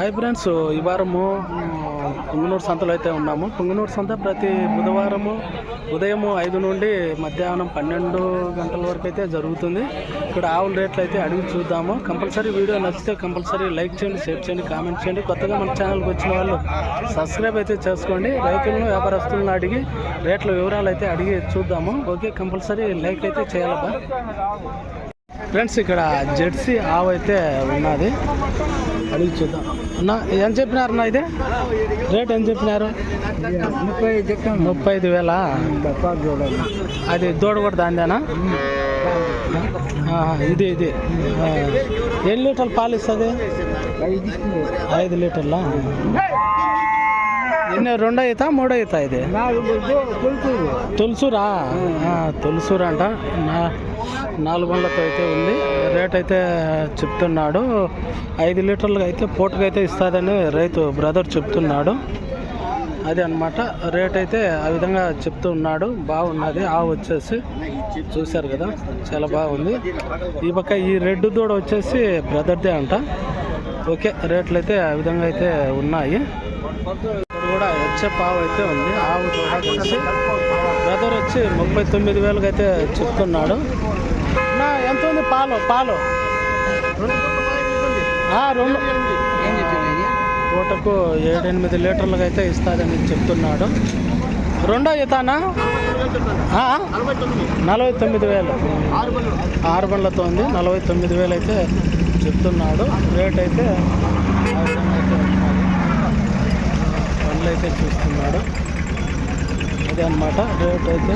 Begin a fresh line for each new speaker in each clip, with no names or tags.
Hi friends ఈ వారము పుంగనూరు సంతలో అయితే ఉన్నాము. పుంగనూరు సంత ప్రతి బుధవారము ఉదయం ఐదు నుండి మధ్యాహ్నం పన్నెండు గంటల వరకు అయితే జరుగుతుంది. ఇక్కడ ఆవుల రేట్లు అయితే అడిగి చూద్దాము. కంపల్సరీ వీడియో నచ్చితే కంపల్సరీ లైక్ చేయండి షేర్ చేయండి కామెంట్ చేయండి. కొత్తగా మన ఛానల్కి వచ్చిన వాళ్ళు సబ్స్క్రైబ్ అయితే చేసుకోండి. రైతులను వ్యాపారస్తులను అడిగి రేట్ల వివరాలు అయితే అడిగి చూద్దాము. ఓకే కంపల్సరీ లైక్ అయితే చేయాలబ్బా. ఫ్రెండ్స్ ఇక్కడ జెర్సీ ఆవు అయితే ఉన్నది. అడిగి చూద్దాం. ఏం చెప్పినారు అన్న ఇది? రేట్ ఏం చెప్పినారు?
ముప్పై
ముప్పై ఐదు వేల? అది దూడ కూడా దాందేనా ఇది ఇది. ఎన్ని లీటర్లు పాలు ఇస్తుంది
ఐదు ఇస్తుంది?
ఐదు లీటర్లా? ఎన్ని రెండో అవుతా మూడో అవుతా ఇది తులసురా తులసూరా తులసూరు అంట నాలుగు వందలతో అయితే ఉంది రేట్ అయితే చెప్తున్నాడు ఐదు లీటర్లకు అయితే పూటకు అయితే ఇస్తుందని రైతు బ్రదర్ చెప్తున్నాడు అది అన్నమాట రేట్ అయితే ఆ విధంగా చెప్తూ ఉన్నాడు బాగున్నది ఆవు వచ్చేసి చూశారు కదా చాలా బాగుంది ఈ పక్క ఈ రెడ్ దూడ వచ్చేసి బ్రదర్దే అంట ఓకే రేట్లు అయితే ఆ విధంగా అయితే ఉన్నాయి కూడా వచ్చే పావు అయితే ఉంది. ఆవు కూడా కలిసి బ్రదర్ వచ్చి ముప్పై తొమ్మిది వేలకు అయితే చెప్తున్నాడు. నా ఎంత ఉంది? పాలు పాలు. ఆ, రెండు. పూటకు ఏడెనిమిది లీటర్లకు అయితే ఇస్తుందని చెప్తున్నాడు. రెండో ఈతానా నలభై తొమ్మిది వేలు. ఆరు బండ్లతో ఉంది. నలభై తొమ్మిది వేలు అయితే చెప్తున్నాడు. రేట్ అయితే విధంగా అయితే చూస్తున్నాడు. అదే అన్నమాట. రేట్ అయితే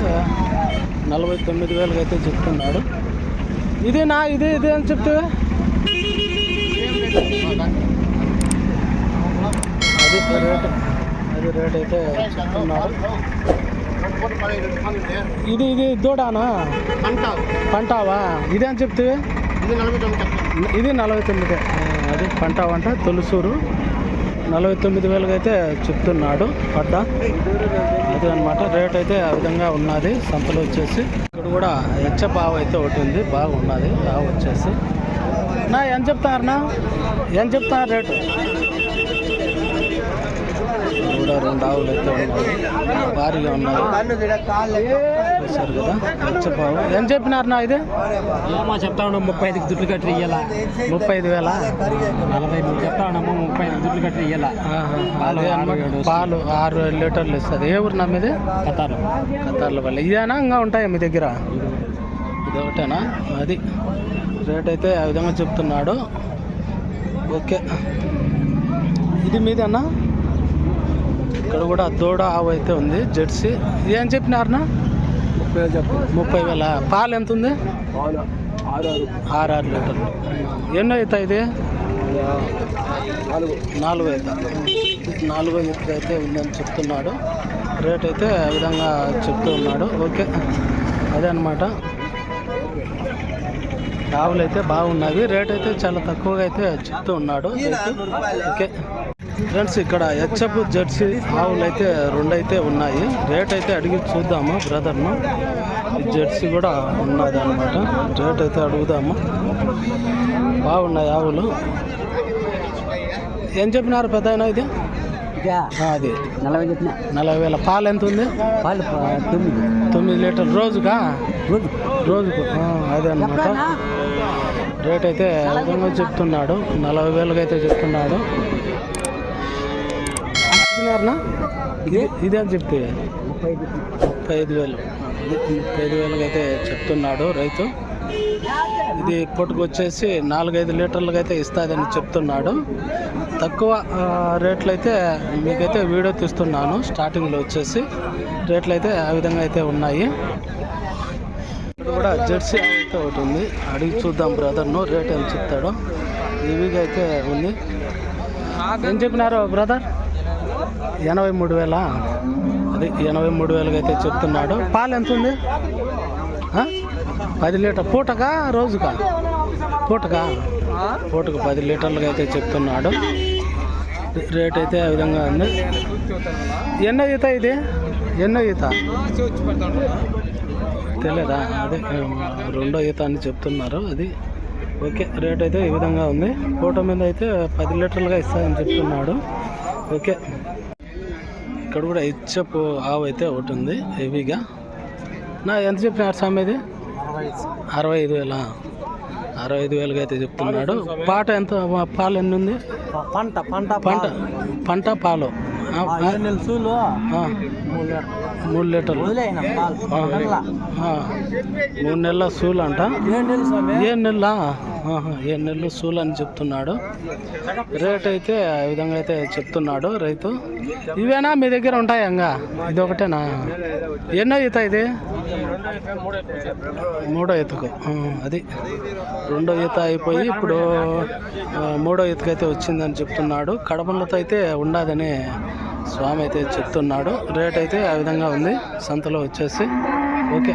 నలభై తొమ్మిది వేలకు అయితే చెప్తున్నాడు. ఇది నా ఇది ఇది అని చెప్తే? అది రేట్ అది రేట్ అయితే చెప్తున్నాడు. ఇది ఇది దూడానా? పంటావా? ఇది అని చెప్తే? ఇది నలభై తొమ్మిది అది పంటావ అంట తొలుసూరు. నలభై తొమ్మిది వేలకు అయితే చెప్తున్నాడు పడ్డ. అది అన్నమాట రేట్ అయితే ఆ విధంగా ఉన్నది సంతలో వచ్చేసి. ఇక్కడ కూడా హెచ్చప్ ఆవు అయితే ఒకటి ఉంది బాగున్నది ఆవు వచ్చేసి. నా ఏం చెప్తారన్నా ఏం చెప్తారు రేటు? కూడా రెండు ఆవులు అయితే ఉన్నాయి భారీగా ఉన్నాయి. చూశారు కదా? ఆవు ఏం చెప్పినారు నా ఇది?
ఏమో చెప్తా ఉన్నాం ముప్పై ఐదుకి దుడ్లు కట్టి ఇయ్యాల.
ముప్పై ఐదు వేల?
నలభై నువ్వు చెప్తా ఉన్నాము ముప్పై ఐదు దుడ్లు కట్టి ఇయ్యాల.
పాలు ఆరు లీటర్లు ఇస్తుంది. ఏ ఊరు నా మీది?
కతారు
కతార్ల వల్ల. ఇదేనా ఇంకా ఉంటాయా మీ దగ్గర? ఇది ఒకటేనా? అది. రేట్ అయితే ఆ విధంగా చెప్తున్నాడు. ఓకే. ఇది మీదేనా ఇక్కడ కూడా దూడ ఆవు అయితే ఉంది జెర్సీ. ఏం చెప్పినారనా
ముప్పై ఐదు చెప్పు.
ముప్పై వేల? పాలు ఎంత ఉంది?
ఆరు ఆరు.
లీటర్లు. ఎన్నో అవుతాయి ఇది?
నాలుగు.
నాలుగు అయితే. నాలుగో ఎత్తు అయితే ఉందని చెప్తున్నాడు. రేట్ అయితే ఆ విధంగా చెప్తూ ఉన్నాడు. ఓకే. అదే అనమాట ఆవులు అయితే బాగున్నవి రేట్ అయితే చాలా తక్కువగా అయితే చెప్తూ ఉన్నాడు. ఓకే. ఫ్రెండ్స్ ఇక్కడ హెచ్ఎఫ్ జెర్సీ ఆవులు అయితే రెండు అయితే ఉన్నాయి. రేట్ అయితే అడిగి చూద్దాము బ్రదర్ను ఈ జెర్సీ కూడా ఉన్నది అనమాట రేట్ అయితే అడుగుదాము. బాగున్నాయి ఆవులు. ఏం చెప్పినారు పెద్ద ఇది? అది.
నలభై చెప్పిన.
నలభై వేల. పాలు ఎంత ఉంది?
పాలు తొమ్మిది.
తొమ్మిది లీటర్ రోజుకా?
రోజు.
రోజుకు. ఆ, అదే అనమాట రేట్ అయితే విధంగా చెప్తున్నాడు. నలభై వేలకు అయితే చెప్తున్నాడు. చెప్పినారనా ఇది ఇదే చెప్తే.
ముప్పై ఐదు
ఐదు వేలు. ముప్పై ఐదు వేలకి అయితే చెప్తున్నాడు రైతు. ఇది ఇప్పటికి వచ్చేసి నాలుగైదు లీటర్లకు అయితే ఇస్తుందని చెప్తున్నాడు. తక్కువ రేట్లు అయితే మీకైతే వీడియో తీస్తున్నాను. స్టార్టింగ్లో వచ్చేసి రేట్లు అయితే ఆ విధంగా అయితే ఉన్నాయి. కూడా జెర్సీ అయితే ఒకటి ఉంది. అడిగి చూద్దాం బ్రదర్ను రేట్ ఏం చెప్తాడో. ఈవీగా అయితే ఉంది. ఏం చెప్పినారు బ్రదర్? ఎనభై మూడు వేల. అది ఎనభై మూడు వేలకి అయితే చెప్తున్నాడు. పాలు ఎంత ఉంది పది లీటర్ పూటకా రోజుగా పూటగా పూటకు పది లీటర్లకి అయితే చెప్తున్నాడు. రేట్ అయితే ఆ విధంగా ఉంది. ఎన్నో ఈత ఇది? ఎన్నో ఈత? తెలియదా అదే రెండో ఈత అని చెప్తున్నారు. అది ఓకే రేట్ అయితే ఈ విధంగా ఉంది. ఫోటో మీద అయితే పది లీటర్లుగా ఇస్తాయని చెప్తున్నాడు. ఓకే. ఇక్కడ కూడా ఇచ్చపు ఆవు అయితే ఒకటి ఉంది హెవీగా. నా ఎంత చెప్పినారు స్వామి ఇది అరవై ఐదు వేల. అరవై ఐదు వేలుగా అయితే చెప్తున్నాడు. పాట ఎంత? పాలు ఎన్ని ఉంది?
పంట పంట
పంట పంట పాలు. మూడు లీటర్లు. మూడు నెలల? సూలు అంట.
ఏడు నెలలు స్వామి
ఏ నెల ఏ నెలలు సూలు అని చెప్తున్నాడు. రేట్ అయితే ఆ విధంగా అయితే చెప్తున్నాడు రైతు. ఇవేనా మీ దగ్గర ఉంటాయి ఇంకా? ఇది ఒకటేనా? ఎన్నో ఈత ఇది? మూడో ఈతకు. అది. రెండో ఈత అయిపోయి ఇప్పుడు మూడో ఈతకు అయితే వచ్చిందని చెప్తున్నాడు. కడపలతో అయితే ఉండదని స్వామి అయితే చెప్తున్నాడు. రేట్ అయితే ఆ విధంగా ఉంది. సంతలో వచ్చేసి ఓకే.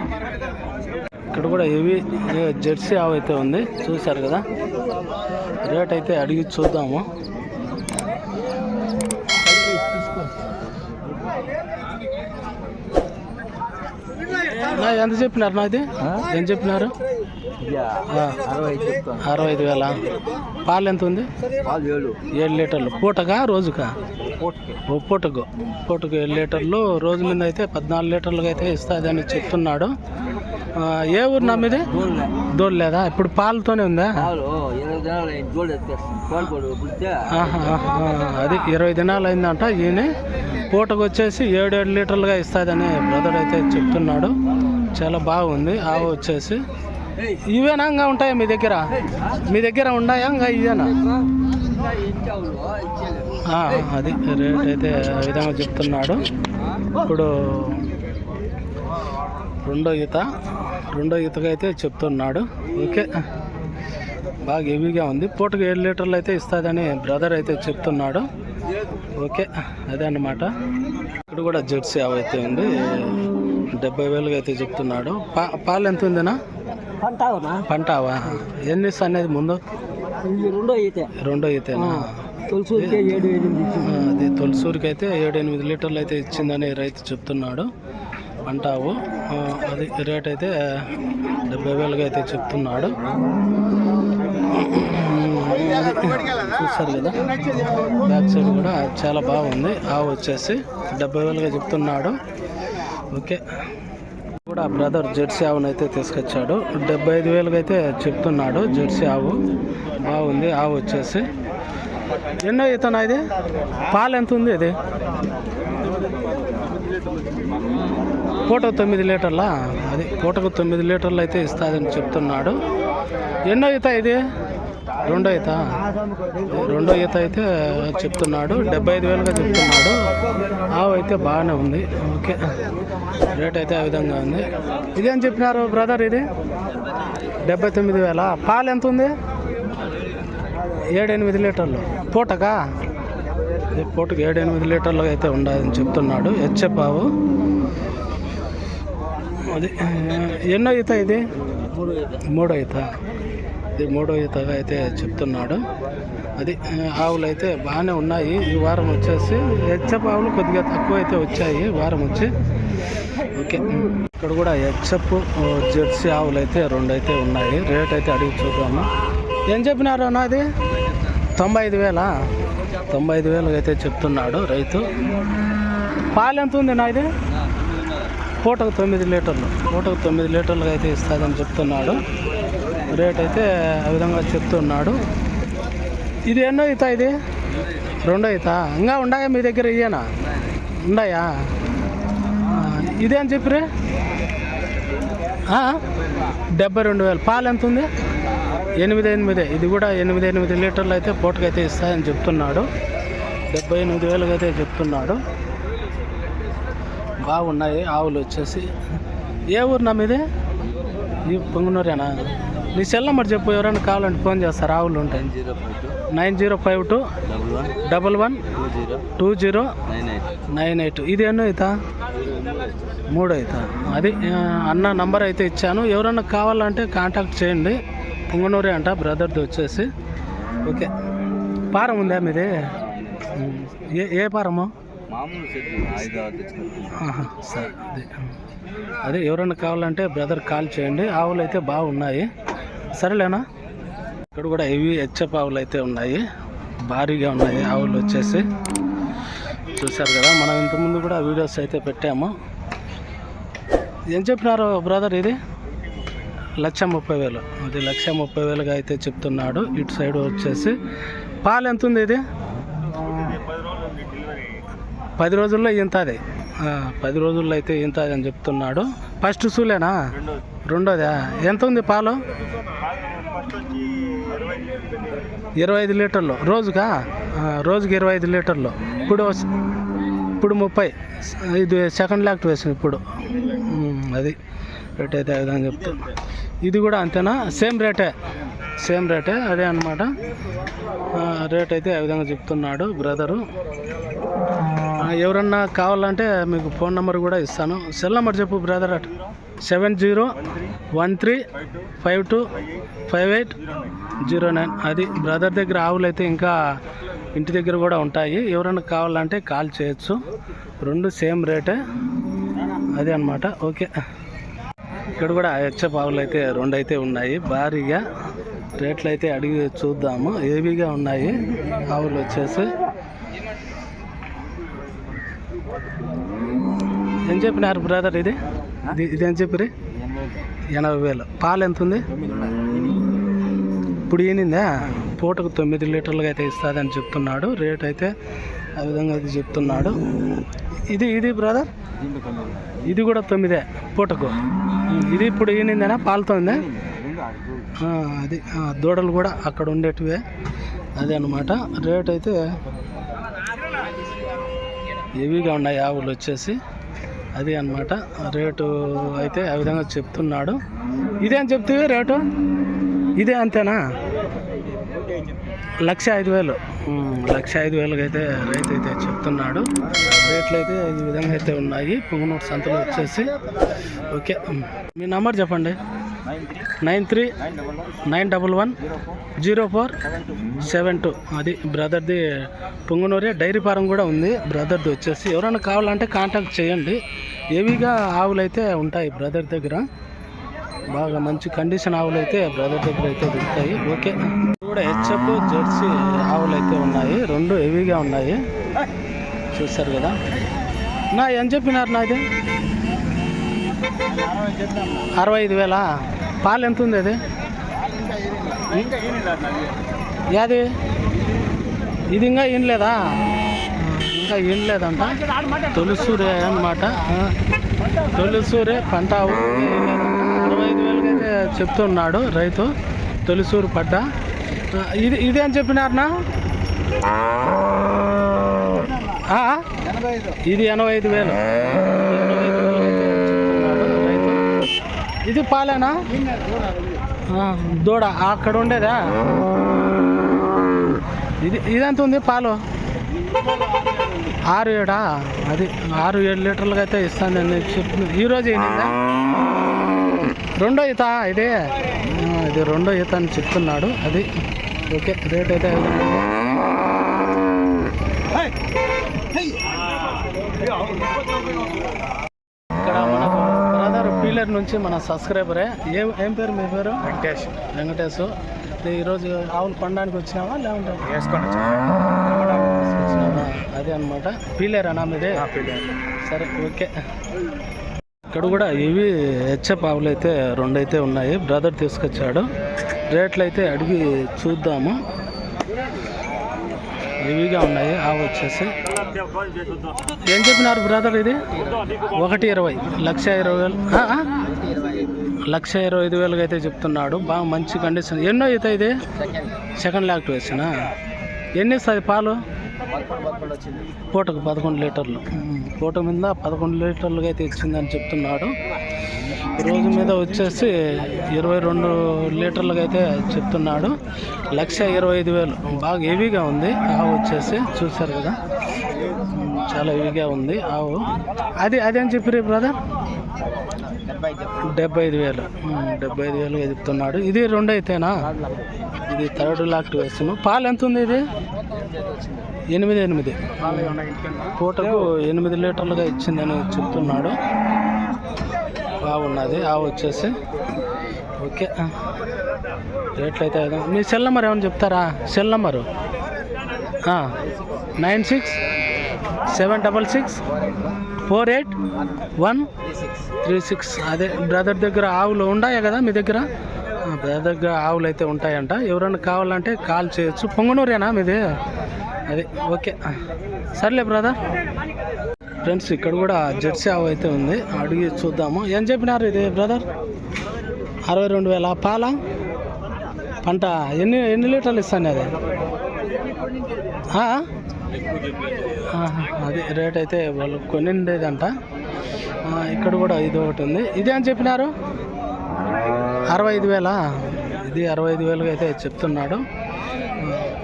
ఇక్కడ కూడా హెవీ జెర్సీ ఆవు అయితే ఉంది. చూశారు కదా? రేట్ అయితే అడిగి చూద్దాము. ఎంత చెప్పినారు నాది ఎంత చెప్పినారు?
అరవై ఐదు
వేల? పాలు ఎంత ఉంది?
ఏడు.
లీటర్లు. పూటగా రోజుకా? పూటకు. పూటకు. ఏడు లీటర్లు. రోజు మీద అయితే పద్నాలుగు లీటర్లుగా అయితే ఇస్తుందని చెప్తున్నాడు. ఏ ఊరు నా మీది? దోలు లేదా ఇప్పుడు పాలతోనే ఉందా? అది ఇరవై దినాలు అయిందంట ఈయన. పూటకు వచ్చేసి ఏడు ఏడు లీటర్లుగా ఇస్తుందని బ్రదర్ అయితే చెప్తున్నాడు. చాలా బాగుంది ఆవు వచ్చేసి. ఇవేనా ఇంకా ఉంటాయా మీ దగ్గర? మీ దగ్గర ఉన్నాయా ఇంకా ఇవేనా? అది రేట్ అయితే ఆ విధంగా చెప్తున్నాడు. ఇప్పుడు రెండో ఈత రెండో ఈతగా అయితే చెప్తున్నాడు. ఓకే. బాగా హెవీగా ఉంది. పూటకు ఏడు లీటర్లు అయితే ఇస్తుందని బ్రదర్ అయితే చెప్తున్నాడు. ఓకే. అదే అన్నమాట. ఇక్కడ కూడా జెర్సీ ఆవు అయితే ఉంది. డెబ్బై వేలుగా అయితే చెప్తున్నాడు. పా పాలు ఎంత ఉందినా?
పంట అవునా
పంట ఆవా? ఎన్ని ఇస్తా అనేది ముందు?
రెండో ఈతే.
రెండో ఈతేనా? అది. తొలిసూరికి అయితే ఏడు ఎనిమిది లీటర్లు అయితే ఇచ్చిందని రైతు చెప్తున్నాడు అంటావు. అది రేట్ అయితే డెబ్బై వేలుగా అయితే చెప్తున్నాడు. చూస్తారు కదా బ్యాక్ సైడ్ కూడా చాలా బాగుంది. ఆవు వచ్చేసి డెబ్బై వేలుగా చెప్తున్నాడు. ఓకే. కూడా బ్రదర్ జెర్సీ ఆవును అయితే తీసుకొచ్చాడు. డెబ్బై ఐదు వేలుగా అయితే చెప్తున్నాడు జెర్సీ ఆవు. బాగుంది. ఆవు వచ్చేసి ఎన్నో ఇతను ఇది? పాలు ఎంత ఉంది ఇది? పూటకు తొమ్మిది లీటర్లా? అది పూటకు తొమ్మిది లీటర్లు అయితే ఇస్తుందని చెప్తున్నాడు. ఎన్నో ఈత ఇది? రెండో ఈత. రెండో ఈత అయితే చెప్తున్నాడు. డెబ్బై ఐదు వేలుగా చెప్తున్నాడు. ఆవు అయితే బాగానే ఉంది. ఓకే. రేట్ అయితే ఆ విధంగా ఉంది. ఇదేం చెప్పినారు బ్రదర్ ఇది? డెబ్బై తొమ్మిది వేల? పాలు ఎంత ఉంది? ఏడెనిమిది లీటర్లు. పూటకా? ఈ పూటకు ఏడెనిమిది లీటర్లు అయితే ఉండాలని చెప్తున్నాడు. హెచ్చెప్పావు అది ఎన్నో ఈత ఇది?
మూడో ఈత.
ఇది మూడో ఈతగా అయితే చెప్తున్నాడు. అది ఆవులు అయితే బాగానే ఉన్నాయి. ఈ వారం వచ్చేసి హెచ్ఎఫ్ ఆవులు కొద్దిగా తక్కువ అయితే వచ్చాయి వారం వచ్చి. ఓకే. ఇక్కడ కూడా హెచ్ఎఫ్ జెర్సీ ఆవులు అయితే రెండు అయితే ఉన్నాయి. రేట్ అయితే అడిగి చూద్దాము. ఏం చెప్పినారు నాది తొంభై ఐదు వేలా? తొంభై ఐదు వేలు అయితే చెప్తున్నాడు రైతు. పాలు ఎంత ఉంది నాది పూటకు తొమ్మిది లీటర్లు. పూటకు తొమ్మిది లీటర్లుగా అయితే ఇస్తుందని చెప్తున్నాడు. రేట్ అయితే ఆ విధంగా చెప్తున్నాడు. ఇది ఎన్నో అవుతా ఇది? రెండో అవుతా ఇంకా ఉన్నాయా మీ దగ్గర ఇయ్యనా? ఉన్నాయా ఇదే ఇదేం చెప్పిరే డెబ్బై రెండు వేలు. పాలు ఎంత ఉంది? ఎనిమిది ఎనిమిది ఇది కూడా ఎనిమిది ఎనిమిది లీటర్లు అయితే పూటకైతే ఇస్తాయని చెప్తున్నాడు. డెబ్బై ఎనిమిది వేలుగా అయితే చెప్తున్నాడు. బాగున్నాయి ఆవులు వచ్చేసి. ఏ ఊరు నా ఈ పొంగునూరేనా? నీ సెల్ నెంబర్ చెప్పు ఎవరైనా కావాలంటే ఫోన్ చేస్తారు. ఆవులు ఉంటాయి.
Zero five
nine zero five two
double one
double one
two zero nine eight.
ఇది ఎన్నో అవుతా మూడు అవుతా అది అన్న నంబర్ అయితే ఇచ్చాను. ఎవరైనా కావాలంటే కాంటాక్ట్ చేయండి. పొంగనూరే అంట బ్రదర్ది వచ్చేసి. ఓకే. పారం ఉందా మీది. ఏ ఏ పారము? సరే అదే. అదే ఎవరైనా కావాలంటే బ్రదర్ కాల్ చేయండి. ఆవులు అయితే బాగున్నాయి సరేలేనా? ఇక్కడ కూడా ఇవి హెచ్చప్ ఆవులు అయితే ఉన్నాయి. భారీగా ఉన్నాయి ఆవులు వచ్చేసి. చూశారు కదా మనం ఇంతకుముందు కూడా వీడియోస్ అయితే పెట్టాము. ఏం చెప్పినారు బ్రదర్ ఇది? లక్ష ముప్పై వేలు. అది లక్ష ముప్పై వేలుగా అయితే చెప్తున్నాడు. ఇటు సైడ్ వచ్చేసి పాలు ఎంత ఉంది ఇది? పది రోజుల్లో ఇంతది పది రోజుల్లో అయితే ఇంతది అని చెప్తున్నాడు. ఫస్ట్ సూలేనా? రెండోదా. ఎంత ఉంది పాలు? ఇరవై ఐదు లీటర్లు. రోజుగా రోజుకి ఇరవై ఐదు లీటర్లు. ఇప్పుడు ఇప్పుడు ముప్పై. ఇది సెకండ్ లాక్ట్ వేసింది ఇప్పుడు. అది. రేట్ అయితే ఐదు విధంగా చెప్తా ఇది కూడా అంతేనా? సేమ్ రేటే. సేమ్ రేటే అదే అనమాట రేట్ అయితే ఆ విధంగా చెప్తున్నాడు బ్రదరు. ఎవరన్నా కావాలంటే మీకు ఫోన్ నెంబర్ కూడా ఇస్తాను. సెల్ నెంబర్ చెప్పు brother at. Seven zero one three five two five eight zero nine. అది బ్రదర్ దగ్గర ఆవులు అయితే ఇంకా ఇంటి దగ్గర కూడా ఉంటాయి. ఎవరైనా కావాలంటే కాల్ చేయొచ్చు. రెండు సేమ్ రేటే. అదే అనమాట ఓకే. ఇక్కడ కూడా హెచ్ఎఫ్ అయితే రెండు అయితే ఉన్నాయి. భారీగా రేట్లు అయితే అడిగి చూద్దాము. ఏవిగా ఉన్నాయి. ఆవులు వచ్చేసి. ఏం చెప్పినారు బ్రదర్ ఇది? ఇది ఏం చెప్పిరి ఎనభై వేలు. పాలు ఎంత ఉంది? ఇప్పుడు ఈనిందా? పూటకు తొమ్మిది లీటర్లుగా అయితే ఇస్తుందని చెప్తున్నాడు. రేట్ అయితే ఆ విధంగా అయితే చెప్తున్నాడు. ఇది ఇది బ్రదర్ ఇది కూడా తొమ్మిదే పూటకు. ఇది ఇప్పుడు ఈనిందేనా? పాలుతోందా? అది దూడలు కూడా అక్కడ ఉండేటివే. అదే అనమాట రేట్ అయితే హెవీగా ఉన్నాయి ఆవులు వచ్చేసి. అది అన్నమాట. రేటు అయితే ఆ విధంగా చెప్తున్నాడు. ఇదే అని చెప్తే రేటు? ఇదే అంతేనా? లక్ష ఐదు వేలు. లక్ష ఐదు వేలకు అయితే రైతు అయితే చెప్తున్నాడు. రేట్లు అయితే ఈ విధంగా అయితే ఉన్నాయి. పుంగనూరు సంతలో వచ్చేసి. ఓకే మీ నంబర్ చెప్పండి. Nine three nine double one zero four seven two. అది బ్రదర్ది పొంగునూరే డైరీ ఫారం కూడా ఉంది. బ్రదర్ది వచ్చేసి ఎవరైనా కావాలంటే కాంటాక్ట్ చేయండి. ఏవిగా ఆవులు అయితే ఉంటాయి బ్రదర్ దగ్గర. బాగా మంచి కండిషన్ ఆవులు అయితే బ్రదర్ దగ్గర అయితే దొరుకుతాయి. ఓకే కూడా హెచ్ఎఫ్ జెర్సీ ఆవులు అయితే ఉన్నాయి. రెండు హెవీగా ఉన్నాయి. చూస్తారు కదా? నా ఏం చెప్పినారు నాది అరవై ఐదు వేలా? పాలు ఎంత ఉంది అది? యాది? ఇది ఇంకా ఏం లేదా ఇంకా ఏం లేదంట తొలిసూరే అనమాట తొలిసూరే పంట ఆవు. అరవై ఐదు వేలకి అయితే చెప్తున్నాడు రైతు తొలిసూరు పడ్డ. ఇది ఇది అని చెప్పినారనా ఇది ఎనభై ఐదు వేలు. ఇది పాలేనా? దూడ అక్కడ ఉండేదా? ఇది ఇదెంత ఉంది పాలు? ఆరు ఏడా? అది ఆరు ఏడు లీటర్లుగా అయితే నేను చెప్తున్నాను ఈరోజు ఏంటంటే రెండో ఈత ఇది. ఇది రెండో ఈత అని చెప్తున్నాడు. అది ఓకే రేట్ అయితే. ఇక్కడ మనకు బ్రదర్ పీలర్ నుంచి మన సబ్స్క్రైబరే. ఏం ఏం పేరు మీ పేరు?
వెంకటేష్.
వెంకటేశ్ ఇది ఈరోజు ఆవులు కొనడానికి వచ్చినావా లేకుంటే? వచ్చినావా? అదే అనమాట పీలేరా మీదే? సరే ఓకే. ఇక్కడ కూడా ఇవి హెచ్ఎఫ్ ఆవులు అయితే రెండు అయితే ఉన్నాయి. బ్రదర్ తీసుకొచ్చాడు. రేట్లు అయితే అడిగి చూద్దాము. హెవీగా ఉన్నాయి. ఆవు వచ్చేసి. ఏం చెప్పినారు బ్రదర్ ఇది? ఒకటి ఇరవై. లక్ష ఇరవై వేలు. లక్ష ఇరవై ఐదు వేలుగా అయితే చెప్తున్నాడు. బాగా మంచి కండిషన్ ఎన్నో అయితే ఇది? సెకండ్ లాక్ట్ వేసిన? ఎన్ని ఇస్తుంది పాలు? పూటకు పదకొండు లీటర్లు. పూట మీద పదకొండు లీటర్లుగా అయితే ఇచ్చిందని చెప్తున్నాడు. రోజు మీద వచ్చేసి ఇరవై రెండు లీటర్లుగా అయితే చెప్తున్నాడు. లక్ష ఇరవై ఐదు వేలు. బాగా హెవీగా ఉంది. ఆవు వచ్చేసి చూశారు కదా. చాలా హెవీగా ఉంది ఆవు. అది అదేం చెప్పి బ్రదర్ డెబ్బై ఐదు వేలు. డెబ్బై ఐదు వేలుగా చెప్తున్నాడు. ఇది రెండు అయితేనా? ఇది థర్డ్ లాక్ట్ వేస్తాను పాలు ఎంత ఉంది ఇది? ఎనిమిది ఎనిమిది. పూటకు ఎనిమిది లీటర్లుగా ఇచ్చిందని చెప్తున్నాడు. బాగున్నది ఆవు వచ్చేసి. ఓకే. రేట్లు అయితే మీ సెల్ నెంబర్ ఏమైనా చెప్తారా? Cell number? Nine six seven double six four eight one three six. అదే బ్రదర్ దగ్గర ఆవులు ఉన్నాయా కదా మీ దగ్గర? పెద్దగా ఆవులు అయితే ఉంటాయంట. ఎవరైనా కావాలంటే కాల్ చేయొచ్చు. పొంగనూరేనా మీది? అది ఓకే. సర్లే బ్రదర్. ఫ్రెండ్స్ ఇక్కడ కూడా జెర్సీ ఆవు అయితే ఉంది. అడిగి చూద్దాము. ఏం చెప్పినారు ఇది బ్రదర్? అరవై రెండు వేల పాల? పంట ఎన్ని ఎన్ని లీటర్లు ఇస్తాను అది? అది రేట్ అయితే వాళ్ళు కొనిండేదంట. ఇక్కడ కూడా ఇది ఒకటి ఉంది. ఇది అని చెప్పినారు? అరవై ఐదు వేలా? ఇది అరవై ఐదు వేలుగా అయితే చెప్తున్నాడు.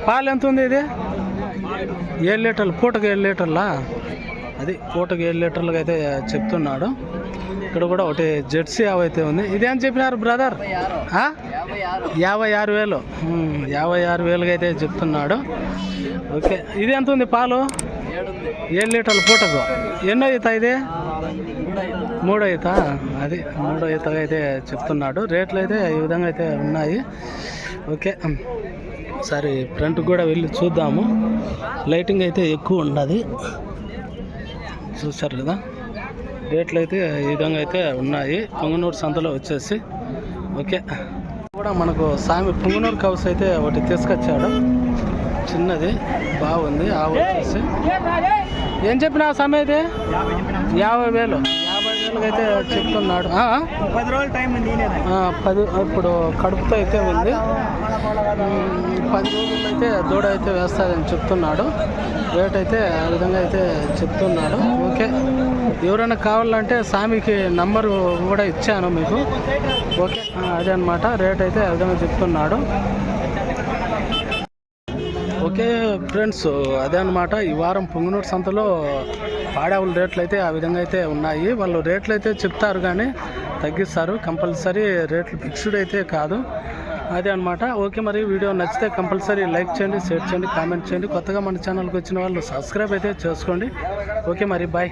పాలు ఎంత ఉంది ఇది? ఏడు లీటర్లు పూటకి ఏడు లీటర్లా? అది పూటకి ఏడు లీటర్లుగా అయితే చెప్తున్నాడు. ఇక్కడ కూడా ఒకటి జెర్సీ ఆవు అయితే ఉంది. ఇదేం చెప్పినారు బ్రదర్? యాభై ఆరు వేలు. యాభై ఆరు వేలుగా అయితే చెప్తున్నాడు. ఓకే ఇది ఎంత ఉంది పాలు? ఏడు లీటర్ల పూటకు. ఎన్నో అవుతాయి ఇది? మూడో ఈత అది మూడో ఈతగా అయితే చెప్తున్నాడు. రేట్లు అయితే ఈ విధంగా అయితే ఉన్నాయి. ఓకే సరే ఫ్రంట్ కూడా వెళ్ళి చూద్దాము. లైటింగ్ అయితే ఎక్కువ ఉన్నది చూసారు కదా? రేట్లు అయితే ఈ విధంగా అయితే ఉన్నాయి. పొంగనూరు సంతలో వచ్చేసి. ఓకే. కూడా మనకు సామి పొంగనూరు కౌస్ అయితే ఒకటి తీసుకొచ్చాడు. చిన్నది బాగుంది. ఆవు వచ్చేసి. ఏం చెప్పినా సమయం అయితే యాభై వేలు. అయితే చెప్తున్నాడు?
పది రోజులు టైం ఉంది
ఆ, పది ఇప్పుడు కడుపుతో అయితే ఉంది. పది రోజులు అయితే దూడ అయితే వేస్తుందని చెప్తున్నాడు. రేట్ అయితే ఆ విధంగా అయితే చెప్తున్నాడు. ఓకే. ఎవరైనా కావాలంటే సామికి నంబరు కూడా ఇచ్చాను మీకు. ఓకే. అదే అనమాట రేట్ అయితే ఆ విధంగా చెప్తున్నాడు. ఓకే ఫ్రెండ్స్ అదే అనమాట ఈ వారం పొంగునూరు సంతలో పాడావుల రేట్లు అయితే ఆ విధంగా అయితే ఉన్నాయి. వాళ్ళు రేట్లు అయితే చెప్తారు కానీ తగ్గిస్తారు. కంపల్సరీ రేట్లు ఫిక్స్డ్ అయితే కాదు. అదే అనమాట ఓకే మరి వీడియో నచ్చితే కంపల్సరీ లైక్ చేయండి షేర్ చేయండి కామెంట్ చేయండి. కొత్తగా మన ఛానల్కి వచ్చిన వాళ్ళు సబ్స్క్రైబ్ అయితే చేసుకోండి. ఓకే మరి బాయ్.